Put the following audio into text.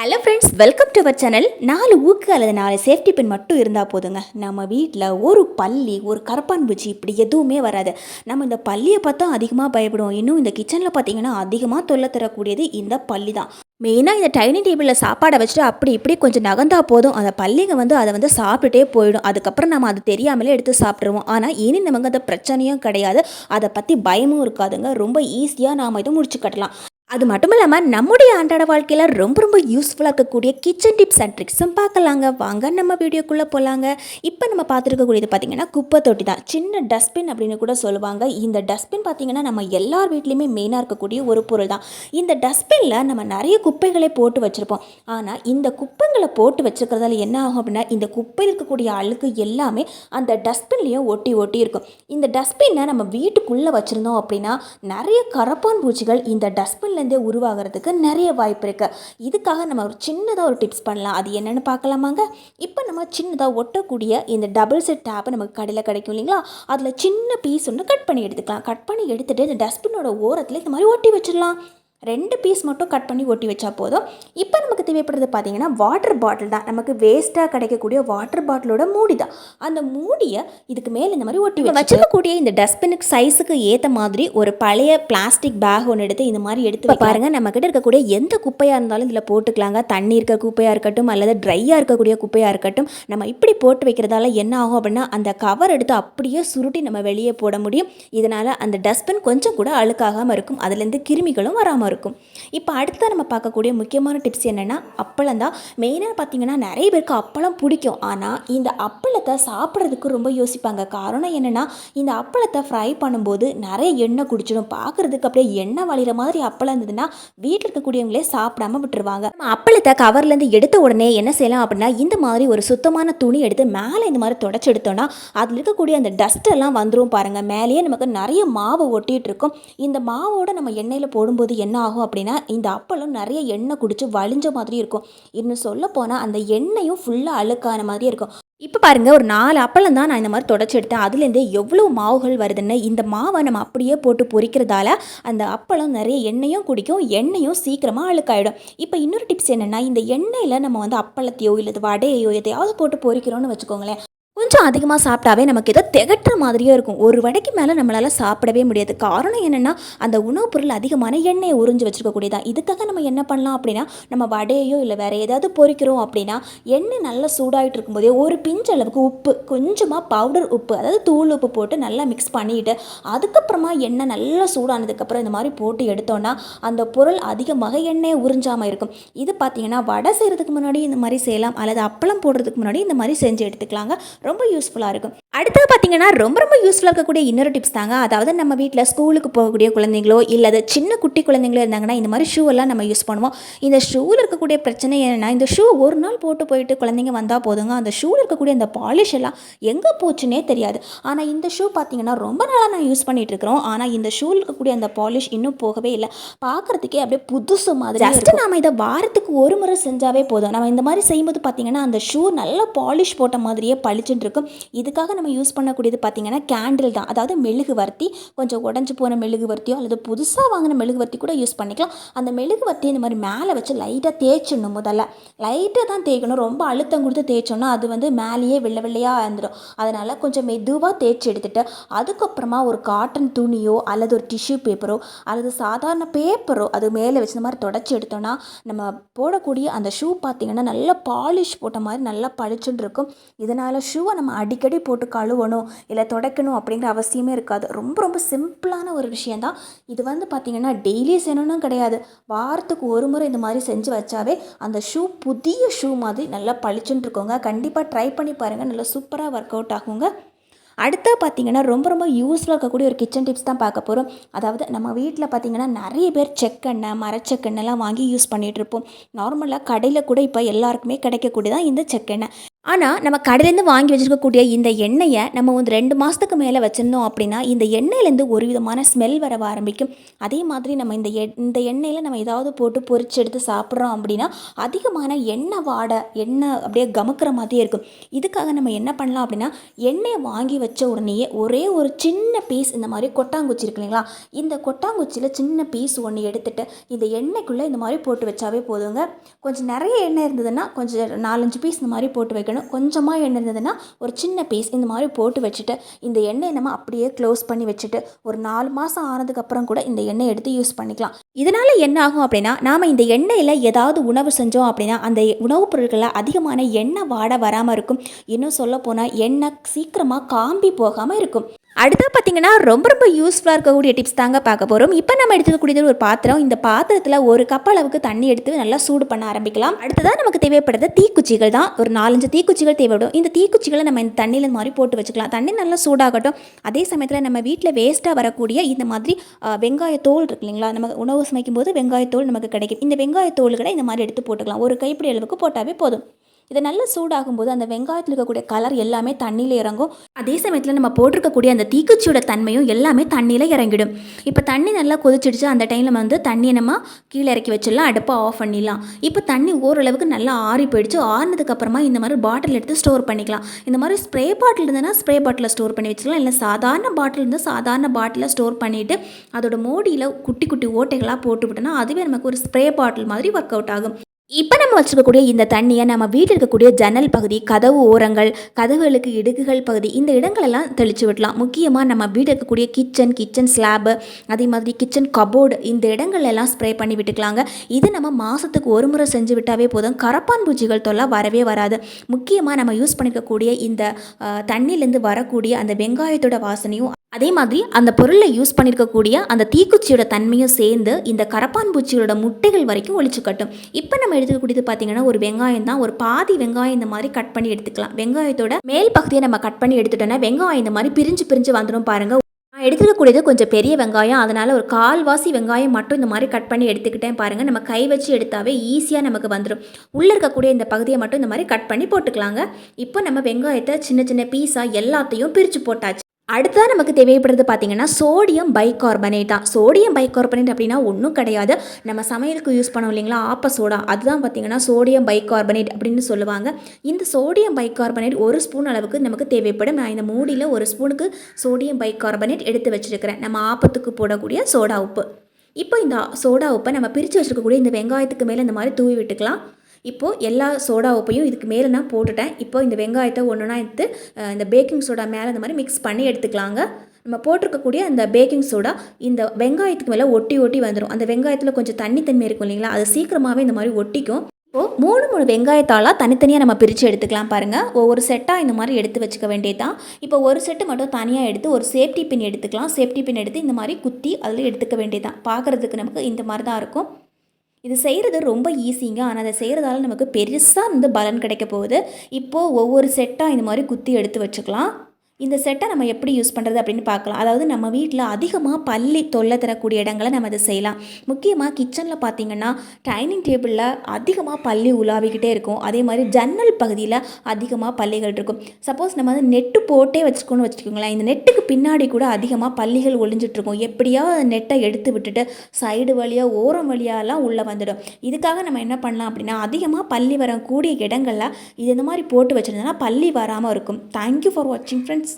Hello friends welcome to our channel நாலு ஊக்கு அல்லது நாலு சேஃப்டி பின் மட்டும் இருந்தால் போதுங்க. நம்ம வீட்டில் ஒரு பள்ளி ஒரு கரப்பான் பூச்சி இப்படி எதுவுமே வராது. நம்ம இந்த பள்ளியை பார்த்தா அதிகமாக பயப்படுவோம். இன்னும் இந்த கிச்சனில் பார்த்தீங்கன்னா அதிகமாக தொல்லை தரக்கூடியது இந்த பள்ளி தான். மெயினாக இந்த டைனிங் டேபிளில் சாப்பாடை வச்சுட்டு அப்படி இப்படி கொஞ்சம் நகர்ந்தால் போதும். அந்த பள்ளிங்க வந்து அதை வந்து சாப்பிட்டுட்டே போயிடும். அதுக்கப்புறம் நம்ம அது தெரியாமலே எடுத்து சாப்பிட்ருவோம் ஆனால் இனி நமக்கு அந்த பிரச்சனையும் கிடையாது. அதை பற்றி பயமும் இருக்காதுங்க. ரொம்ப ஈஸியாக நாம் இதை முடிச்சு கட்டலாம். அது மட்டும் இல்லாமல் நம்முடைய அன்றாட வாழ்க்கையில் ரொம்ப ரொம்ப யூஸ்ஃபுல்லாக இருக்கக்கூடிய கிச்சன் டிப்ஸ் அண்ட் ட்ரிக்ஸும் பார்க்கலாங்க. வாங்க நம்ம வீடியோக்குள்ளே போகலாங்க இப்போ நம்ம பார்த்துருக்கக்கூடியது பார்த்தீங்கன்னா குப்பை தொட்டி தான். சின்ன டஸ்ட்பின் அப்படின்னு கூட சொல்லுவாங்க. இந்த டஸ்ட்பின் பார்த்தீங்கன்னா நம்ம எல்லார் வீட்லேயுமே மெயினாக இருக்கக்கூடிய ஒரு பொருள் தான். இந்த டஸ்ட்பினில் நம்ம நிறைய குப்பைகளை போட்டு வச்சுருப்போம். ஆனால் இந்த குப்பைங்களை போட்டு வச்சுருக்கிறதால என்ன ஆகும் அப்படின்னா இந்த குப்பையில் இருக்கக்கூடிய அழுக்கு எல்லாமே அந்த டஸ்ட்பின்லேயும் ஒட்டி ஒட்டி இருக்கும். இந்த டஸ்ட்பினை நம்ம வீட்டுக்குள்ளே வச்சுருந்தோம் அப்படின்னா நிறைய கரப்பான் பூச்சிகள் இந்த டஸ்ட்பின்லேருந்தே உருவாகிறதுக்கு நிறைய வாய்ப்பு இருக்குது இதுக்காக நம்ம ஒரு சின்னதாக ஒரு டிப்ஸ் பண்ணலாம். அது என்னென்னு பார்க்கலாமாங்க? இப்போ நம்ம சின்னதாக ஒட்டக்கூடிய இந்த டபுள் செட் டேப்பை நமக்கு கடையில் கிடைக்கும் இல்லைங்களா? அதில் சின்ன பீஸ் ஒன்று கட் பண்ணி எடுத்துக்கலாம். கட் பண்ணி எடுத்துகிட்டு இந்த டஸ்ட்பினோட ஓரத்தில் இந்த மாதிரி ஒட்டி வச்சிடலாம். ரெண்டு பீஸ் மட்டும் கட் பண்ணி ஒட்டி வச்சா போதும். இப்போ நமக்கு தேவைப்படுறது பார்த்தீங்கன்னா வாட்டர் பாட்டில் தான். நமக்கு வேஸ்ட்டாக கிடைக்கக்கூடிய வாட்டர் பாட்டிலோட மூடி தான். அந்த மூடியை இதுக்கு மேலே இந்த மாதிரி ஒட்டி வச்சிருக்கக்கூடிய இந்த டஸ்ட்பினுக்கு சைஸுக்கு ஏற்ற மாதிரி ஒரு பழைய பிளாஸ்டிக் பேக் ஒன்று எடுத்து இந்த மாதிரி எடுத்து பாருங்கள் நம்மக்கிட்ட இருக்கக்கூடிய எந்த குப்பையாக இருந்தாலும் இதில் போட்டுக்கலாங்க. தண்ணி இருக்க குப்பையாக இருக்கட்டும் அல்லது ட்ரையாக இருக்கக்கூடிய குப்பையாக இருக்கட்டும் நம்ம இப்படி போட்டு வைக்கிறதால என்ன ஆகும் அப்படின்னா அந்த கவர் எடுத்து அப்படியே சுருட்டி நம்ம வெளியே போட முடியும். இதனால் அந்த டஸ்ட்பின் கொஞ்சம் கூட அழுக்காகாமல் இருக்கும். அதுலேருந்து கிருமிகளும் வராமல் இருக்கும். இப்போ அடுத்த நம்ம பார்க்கக்கூடிய முக்கியமான டிப்ஸ் என்னென்னா அப்பளம் தான். மெயினாக பார்த்தீங்கன்னா நிறைய பேருக்கு அப்பளம் பிடிக்கும். ஆனால் இந்த அப்பளத்தை சாப்பிட்றதுக்கு ரொம்ப யோசிப்பாங்க. காரணம் என்னென்னா இந்த அப்பளத்தை ஃப்ரை பண்ணும்போது நிறைய எண்ணெய் குடிச்சிடும். பார்க்குறதுக்கு அப்படியே எண்ணெய் வழிகிற மாதிரி அப்பளம் இருந்ததுன்னா வீட்டில் இருக்கக்கூடியவங்களே சாப்பிடாம விட்டுருவாங்க. நம்ம அப்பளத்தை கவர்லேருந்து எடுத்த உடனே என்ன செய்யலாம் அப்படின்னா இந்த மாதிரி ஒரு சுத்தமான துணி எடுத்து மேலே இந்த மாதிரி தொடச்சி எடுத்தோம்னா அதில் இருக்கக்கூடிய அந்த டஸ்ட் எல்லாம் வந்துடும் பாருங்கள் மேலேயே நமக்கு நிறைய மாவு ஒட்டிகிட்டு இருக்கும். இந்த மாவோட நம்ம எண்ணெயில் போடும்போது என்ன ஆகும் அப்படின்னா இந்த அப்பளம் நிறைய எண்ணெய் குடித்து வழிஞ்ச மாதிரி இருக்கும். இன்னும் சொல்ல போனால் அந்த எண்ணெயும் ஃபுல்லாக அழுக்கான மாதிரி இருக்கும். இப்போ பாருங்கள் ஒரு நாலு அப்பளம் தான் நான் இந்த மாதிரி தொடச்சி எடுத்தேன். அதுலேருந்து எவ்வளோ மாவுகள் வருதுன்னு இந்த மாவை நம்ம அப்படியே போட்டு பொரிக்கிறதால அந்த அப்பளம் நிறைய எண்ணெயும் குடிக்கும் எண்ணெயும் சீக்கிரமாக அழுக்காயிடும். இப்போ இன்னொரு டிப்ஸ் என்னென்னா இந்த எண்ணெயில் நம்ம வந்து அப்பளத்தையோ இல்லை வடையோ எதையாவது போட்டு பொறிக்கிறோன்னு வச்சுக்கோங்களேன். கொஞ்சம் அதிகமாக சாப்பிட்டாவே நமக்கு ஏதோ திகட்டுற மாதிரியே இருக்கும். ஒரு வடைக்கு மேலே நம்மளால் சாப்பிடவே முடியாது. காரணம் என்னென்னா அந்த உணவுப் பொருள் அதிகமான எண்ணெயை உறிஞ்சு வச்சுருக்கக்கூடியதான் இதுக்காக நம்ம என்ன பண்ணலாம் அப்படின்னா நம்ம வடையோ இல்லை வேறு ஏதாவது பொரிக்கிறோம் அப்படின்னா எண்ணெய் நல்லா சூடாகிட்டு இருக்கும்போதே ஒரு பிஞ்ச் அளவுக்கு உப்பு கொஞ்சமாக பவுடர் உப்பு அதாவது தூள் உப்பு போட்டு நல்லா மிக்ஸ் பண்ணிவிட்டு அதுக்கப்புறமா எண்ணெய் நல்லா சூடானதுக்கப்புறம் இந்த மாதிரி போட்டு எடுத்தோன்னா அந்த பொருள் அதிகமாக எண்ணெயை உறிஞ்சாமல் இருக்கும். இது பார்த்தீங்கன்னா வடை செய்கிறதுக்கு முன்னாடி இந்த மாதிரி செய்யலாம். அல்லது அப்பளம் போடுறதுக்கு முன்னாடி இந்த மாதிரி செஞ்சு எடுத்துக்கலாங்க. ரொம்ப யூஸ்ஃபுல்லாக இருக்கும். அடுத்தது பார்த்தீங்கன்னா ரொம்ப ரொம்ப யூஸ்ஃபுல்லாக இருக்கக்கூடிய இன்னொரு டிப்ஸ் தாங்க. அதாவது நம்ம வீட்டில் ஸ்கூலுக்கு போகக்கூடிய குழந்தைங்களோ இல்லை சின்ன குட்டி குழந்தைங்களோ இருந்தாங்கன்னா இந்த மாதிரி ஷூ எல்லாம் நம்ம யூஸ் பண்ணுவோம். இந்த ஷூவில் இருக்கக்கூடிய பிரச்சனை என்னென்னா இந்த ஷூ ஒரு நாள் போட்டு போயிட்டு குழந்தைங்க வந்தால் போதுங்க. அந்த ஷூவில் இருக்கக்கூடிய அந்த பாலிஷ் எல்லாம் எங்கே போச்சுன்னே தெரியாது. ஆனால் இந்த ஷூ பார்த்தீங்கன்னா ரொம்ப நாளாக நான் யூஸ் பண்ணிட்டு இருக்கிறோம். ஆனால் இந்த ஷூவில் இருக்கக்கூடிய அந்த பாலிஷ் இன்னும் போகவே இல்லை. பார்க்குறதுக்கே அப்படியே புதுசு மாதிரி ஜஸ்ட் நாம இதை வாரத்துக்கு ஒரு முறை செஞ்சாவே போதும். நம்ம இந்த மாதிரி செய்யும்போது பார்த்தீங்கன்னா அந்த ஷூ நல்ல பாலிஷ் போட்ட மாதிரியே பளிச்சுட்டு இருக்கும். இதுக்காக நம்ம யூஸ் பண்ணக்கூடியது பார்த்திங்கன்னா கேண்டில் தான். அதாவது மெழுகுவர்த்தி கொஞ்சம் உடஞ்சி போன மெழுகுவர்த்தியோ அல்லது புதுசாக வாங்கின மெழுகுவர்த்தி கூட யூஸ் பண்ணிக்கலாம். அந்த மெழுகுவர்த்தி இந்த மாதிரி மேலே வச்சு லைட்டாக தேய்ச்சிடணும் முதல்ல. லைட்டாக தான் தேய்க்கணும். ரொம்ப அழுத்தம் கொடுத்து தேய்ச்சோன்னா அது வந்து மேலேயே வெள்ளை வெள்ளையாக இருந்துடும் அதனால் கொஞ்சம் மெதுவாக தேய்ச்சி எடுத்துகிட்டு அதுக்கப்புறமா ஒரு காட்டன் துணியோ அல்லது ஒரு டிஷ்யூ பேப்பரோ அல்லது சாதாரண பேப்பரோ அது மேலே வச்சு இந்த மாதிரி தொடச்சி எடுத்தோன்னா நம்ம போடக்கூடிய அந்த ஷூ பார்த்தீங்கன்னா நல்லா பாலிஷ் போட்ட மாதிரி நல்லா பளிச்சுன்னு இருக்கும். இதனால் ஷூவை நம்ம அடிக்கடி போட்டு கழுவணும் இல்லை துடைக்கணும் அப்படிங்கிற அவசியமே இருக்காது. ரொம்ப ரொம்ப சிம்பிளான ஒரு விஷயந்தான் இது வந்து பார்த்திங்கன்னா டெய்லி செய்யணும்னு கிடையாது. வாரத்துக்கு ஒரு முறை இந்த மாதிரி செஞ்சு வச்சாவே அந்த ஷூ புதிய ஷூ மாதிரி நல்லா பளிச்சுன்னு இருக்கோங்க. கண்டிப்பாக ட்ரை பண்ணி பாருங்கள் நல்லா சூப்பராக ஒர்க் அவுட் ஆகுங்க. அடுத்து பார்த்தீங்கன்னா ரொம்ப ரொம்ப யூஸ்ஃபுல்லாக இருக்கக்கூடிய ஒரு கிச்சன் டிப்ஸ் தான் பார்க்க போகிறோம் அதாவது நம்ம வீட்டில் பார்த்திங்கன்னா நிறைய பேர் செக்கெண்ணெய் மரச்செக்கெண்ணெய்லாம் வாங்கி யூஸ் பண்ணிகிட்டு இருப்போம். நார்மலாக கடையில் கூட இப்போ எல்லாருக்குமே கிடைக்கக்கூடியதான் இந்த செக்கெண்ணெய் ஆனால் நம்ம கடையிலேருந்து வாங்கி வச்சுருக்கக்கூடிய இந்த எண்ணெயை நம்ம வந்து ரெண்டு மாதத்துக்கு மேலே வச்சுருந்தோம் அப்படின்னா இந்த எண்ணெயிலேருந்து ஒரு விதமான ஸ்மெல் வர ஆரம்பிக்கும். அதே மாதிரி நம்ம இந்த எ இந்த எண்ணெயில் நம்ம ஏதாவது போட்டு பொறிச்சு எடுத்து சாப்பிட்றோம் அப்படின்னா அதிகமான எண்ணெய் வாடை எண்ணெய் அப்படியே கமக்கிற மாதிரியே இருக்கும். இதுக்காக நம்ம என்ன பண்ணலாம் அப்படின்னா எண்ணெயை வாங்கி வச்ச உடனேயே ஒரே ஒரு சின்ன பீஸ் இந்த மாதிரி கொட்டாங்குச்சி இருக்கு இல்லைங்களா? இந்த கொட்டாங்குச்சியில் சின்ன பீஸ் ஒன்று எடுத்துகிட்டு இந்த எண்ணெய்க்குள்ளே இந்த மாதிரி போட்டு வச்சாவே போதுங்க. கொஞ்சம் நிறைய எண்ணெய் இருந்ததுன்னா கொஞ்சம் நாலஞ்சு பீஸ் இந்த மாதிரி போட்டு வைக்கணும் கொஞ்சமாக எண்ணெய் இருந்ததுன்னா ஒரு சின்ன பீஸ் இந்த மாதிரி போட்டு வச்சுட்டு இந்த எண்ணெயை நம்ம அப்படியே க்ளோஸ் பண்ணி வச்சுட்டு ஒரு நாலு மாதம் ஆனதுக்கப்புறம் கூட இந்த எண்ணெய் எடுத்து யூஸ் பண்ணிக்கலாம். இதனால் என்ன ஆகும் அப்படின்னா நாம் இந்த எண்ணெயில் ஏதாவது உணவு செஞ்சோம் அப்படின்னா அந்த உணவுப் பொருட்களில் அதிகமான எண்ணெய் வாட வராமல் இருக்கும். இன்னும் சொல்ல போனால் எண்ணெய் சீக்கிரமாக காம்பி போகாமல் இருக்கும். அடுத்தா பார்த்தீங்கன்னா ரொம்ப ரொம்ப யூஸ்ஃபுல்லாக இருக்கக்கூடிய டிப்ஸ் தாங்க பார்க்க போகிறோம் இப்போ நம்ம எடுத்துக்கக்கூடியது ஒரு பாத்திரம். இந்த பாத்திரத்தில் ஒரு கப் அளவுக்கு தண்ணி எடுத்து நல்லா சூடு பண்ண ஆரம்பிக்கலாம். அடுத்ததாக நமக்கு தேவைப்படுறது தீக்குச்சிகள் தான். ஒரு நாலஞ்சு தீக்குச்சிகள் தேவைப்படும். இந்த தீக்குச்சிகளை நம்ம இந்த தண்ணியில் இந்த மாதிரி போட்டு வச்சுக்கலாம். தண்ணி நல்லா சூடாகட்டும். அதே சமயத்தில் நம்ம வீட்டில் வேஸ்ட்டாக வரக்கூடிய இந்த மாதிரி வெங்காய தோல் இருக்கு இல்லைங்களா? நம்ம உணவு சமைக்கும் போது வெங்காயத்தோல் நமக்கு கிடைக்கும். இந்த வெங்காயத்தோல்களை இந்த மாதிரி எடுத்து போட்டுக்கலாம். ஒரு கைப்பிடி அளவுக்கு போட்டாவே போதும். இதை நல்லா சூடாகும் போது அந்த வெங்காயத்தில் இருக்கக்கூடிய கலர் எல்லாமே தண்ணியில் இறங்கும். அதே சமயத்தில் நம்ம போட்டிருக்கக்கூடிய அந்த தீக்குச்சியோட தன்மையும் எல்லாமே தண்ணியில் இறங்கிடும். இப்போ தண்ணி நல்லா கொதிச்சிடுச்சு அந்த டைமில் வந்து தண்ணியை நம்ம கீழே இறக்கி வச்சிடலாம் அடுப்பை ஆஃப் பண்ணிடலாம். இப்போ தண்ணி ஓரளவுக்கு நல்லா ஆறி போயிடுச்சு. ஆறினதுக்கப்புறமா இந்த மாதிரி பாட்டில் எடுத்து ஸ்டோர் பண்ணிக்கலாம். இந்த மாதிரி ஸ்ப்ரே பாட்டில் இருந்ததுன்னா ஸ்ப்ரே பாட்டிலில் ஸ்டோர் பண்ணி வச்சுக்கலாம். இல்லை சாதாரண பாட்டில் இருந்தால் சாதாரண பாட்டிலில் ஸ்டோர் பண்ணிவிட்டு அதோட மோடியில் குட்டி குட்டி ஓட்டைகளாக போட்டு விட்டோம்னா அதுவே நமக்கு ஒரு ஸ்ப்ரே பாட்டில் மாதிரி ஒர்க் அவுட் ஆகும். இப்போ நம்ம வச்சுருக்கக்கூடிய இந்த தண்ணியை நம்ம வீட்டில் இருக்கக்கூடிய ஜன்னல் பகுதி கதவு ஓரங்கள் கதவுகளுக்கு இடுக்குகள் பகுதி இந்த இடங்களெல்லாம் தெளித்து விடலாம். முக்கியமாக நம்ம வீட்டில் இருக்கக்கூடிய கிச்சன் கிச்சன் ஸ்லாபு அதே மாதிரி கிச்சன் கபோர்டு இந்த இடங்கள்லெல்லாம் ஸ்ப்ரே பண்ணி விட்டுக்கலாங்க. இது நம்ம மாதத்துக்கு ஒரு முறை செஞ்சு விட்டாவே போதும். கரப்பான் பூச்சிகள் தொல்லை வரவே வராது. முக்கியமாக நம்ம யூஸ் பண்ணிக்கக்கூடிய இந்த தண்ணியிலேருந்து வரக்கூடிய அந்த வெங்காயத்தோட வாசனையும் அதே மாதிரி அந்த பொருளை யூஸ் பண்ணியிருக்கக்கூடிய அந்த தீக்குச்சியோட தன்மையும் சேர்ந்து இந்த கரப்பான் பூச்சியோட முட்டைகள் வரைக்கும் ஒழிச்சு கட்டும். இப்போ நம்ம எடுத்துக்கக்கூடியது பார்த்தீங்கன்னா ஒரு வெங்காயம் தான். ஒரு பாதி வெங்காயம் இந்த மாதிரி கட் பண்ணி எடுத்துக்கலாம். வெங்காயத்தோட மேல் பகுதியை நம்ம கட் பண்ணி எடுத்துட்டோம்னா வெங்காயம் இந்த மாதிரி பிரிஞ்சு பிரிஞ்சு வந்துடும் பாருங்க. நான் எடுத்துக்கக்கூடியது கொஞ்சம் பெரிய வெங்காயம். அதனால் ஒரு கால்வாசி வெங்காயம் மட்டும் இந்த மாதிரி கட் பண்ணி எடுத்துக்கிட்டேன் பாருங்கள் நம்ம கை வச்சு எடுத்தாவே ஈஸியாக நமக்கு வந்துடும் உள்ளே இருக்கக்கூடிய இந்த பகுதியை மட்டும் இந்த மாதிரி கட் பண்ணி போட்டுக்கலாங்க. இப்போ நம்ம வெங்காயத்தை சின்ன சின்ன பீஸாக எல்லாத்தையும் பிரித்து போட்டாச்சு. அடுத்ததாக நமக்கு தேவைப்படுறது பார்த்தீங்கன்னா சோடியம் பைகார்பனேட் தான் சோடியம் பைகார்பனேட் அப்படின்னா ஒன்றும் கிடையாது. நம்ம சமையலுக்கு யூஸ் பண்ணோம் இல்லைங்களா? ஆப்ப சோடா அதுதான் பார்த்தீங்கன்னா சோடியம் பைகார்பனேட் அப்படின்னு சொல்லுவாங்க. இந்த சோடியம் பைகார்பனேட் ஒரு ஸ்பூன் அளவுக்கு நமக்கு தேவைப்படும். நான் இந்த மூடியில் ஒரு ஸ்பூனுக்கு சோடியம் பைகார்பனேட் எடுத்து வச்சிருக்கிறேன். நம்ம ஆப்பத்துக்கு போடக்கூடிய சோடா உப்பு. இப்போ இந்த சோடா உப்பை நம்ம பிரித்து வச்சிருக்கக்கூடிய இந்த வெங்காயத்துக்கு மேலே இந்த மாதிரி தூவி விட்டுக்கலாம். இப்போது எல்லா சோடா உப்பையும் இதுக்கு மேலே நான் போட்டுட்டேன். இப்போ இந்த வெங்காயத்தை ஒன்றுனா எடுத்து இந்த பேக்கிங் சோடா மேலே இந்த மாதிரி மிக்ஸ் பண்ணி எடுத்துக்கலாங்க. நம்ம போட்டிருக்கக்கூடிய அந்த பேக்கிங் சோடா இந்த வெங்காயத்துக்கு மேலே ஒட்டி ஒட்டி வந்துடும் அந்த வெங்காயத்தில் கொஞ்சம் தண்ணி தன்மை இருக்கும் இல்லைங்களா? அது சீக்கிரமாகவே இந்த மாதிரி ஒட்டிக்கும். இப்போது மூணு மூணு வெங்காயத்தாலாக தனித்தனியாக நம்ம பிரித்து எடுத்துக்கலாம் பாருங்கள் ஒவ்வொரு செட்டாக இந்த மாதிரி எடுத்து வச்சுக்க வேண்டியது தான் இப்போ ஒரு செட்டு மட்டும் தனியாக எடுத்து ஒரு சேஃப்டி பின் எடுத்துக்கலாம். சேஃப்டி பின் எடுத்து இந்த மாதிரி குத்தி அதில் எடுத்துக்க வேண்டியது தான் பார்க்குறதுக்கு நமக்கு இந்த மாதிரி தான் இருக்கும். இது செய்கிறது ரொம்ப ஈஸிங்க ஆனால் அதை செய்கிறதால நமக்கு பெருசாக வந்து பலன் கிடைக்க போகுது. இப்போது ஒவ்வொரு செட்டாக இந்த மாதிரி குத்தி எடுத்து வச்சுக்கலாம். இந்த செட்டை நம்ம எப்படி யூஸ் பண்ணுறது அப்படின்னு பார்க்கலாம். அதாவது நம்ம வீட்டில் அதிகமாக பள்ளி தொல்லை தரக்கூடிய இடங்களை நம்ம இதை செய்யலாம். முக்கியமாக கிச்சனில் பார்த்தீங்கன்னா டைனிங் டேபிளில் அதிகமாக பள்ளி உலாவிக்கிட்டே இருக்கும். அதே மாதிரி ஜன்னல் பகுதியில் அதிகமாக பள்ளிகள் இருக்கும். சப்போஸ் நம்ம வந்து நெட்டு போட்டே வச்சுக்கோன்னு வச்சுக்கோங்களேன். இந்த நெட்டுக்கு பின்னாடி கூட அதிகமாக பள்ளிகள் ஒளிஞ்சிட்ருக்கும் எப்படியாவது நெட்டை எடுத்து விட்டுட்டு சைடு வழியாக ஓரம் வழியாலாம் உள்ளே வந்துடும். இதுக்காக நம்ம என்ன பண்ணலாம் அப்படின்னா அதிகமாக பள்ளி வரக்கூடிய இடங்களில் இது இந்த மாதிரி போட்டு வச்சுருந்தோன்னா பள்ளி வராமல் இருக்கும். தேங்க்யூ ஃபார் வாட்சிங் ஃப்ரெண்ட்ஸ்